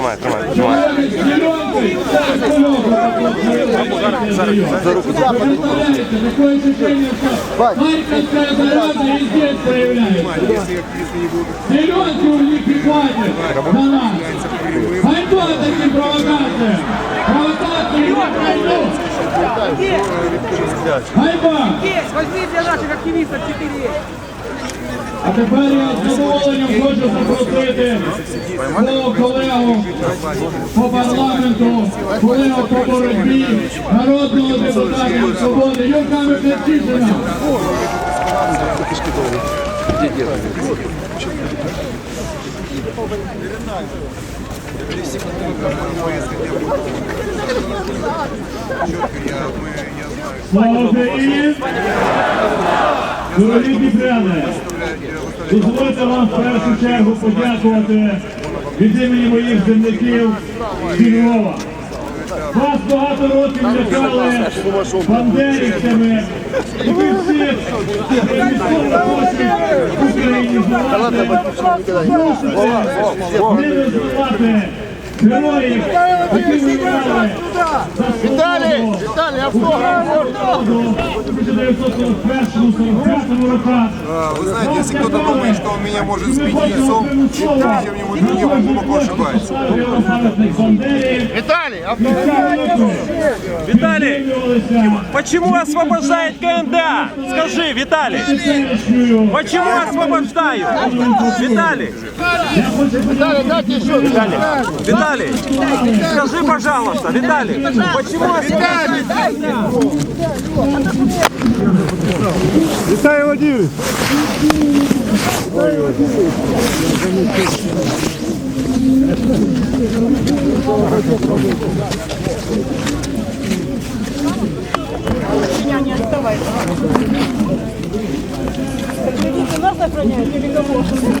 Тримай, тримай, тримай. Харьковская зарада и здесь проявляется. Зеленки у них не. Есть, возьми для наших активистов 4 А тепер я з задоволенням хочу запросити свого колегу по парламенту, колегу по боротьбі, народного депутата свободи Юрка Микитишина. Слава Україні! Дорогі дібряни! Дозвольте вам в першу чергу подякувати від імені моїх земляків зі Львова. Вас багато років лякали бандерівцями, і ви всі військово хочуть в Україні змусити не розвивати героїв, які воювали Віталій! Вы знаете, если кто-то думает, что он меня может сбить яйцом, чем-нибудь другим, он глубоко ошибается. Виталий, Виталий, почему освобождает КМДА? Скажи, Виталий, почему освобождают? Виталий, Виталий, скажи, пожалуйста, Виталий, почему освобождают? Віталій Владимирович! Нас охраняют или кого?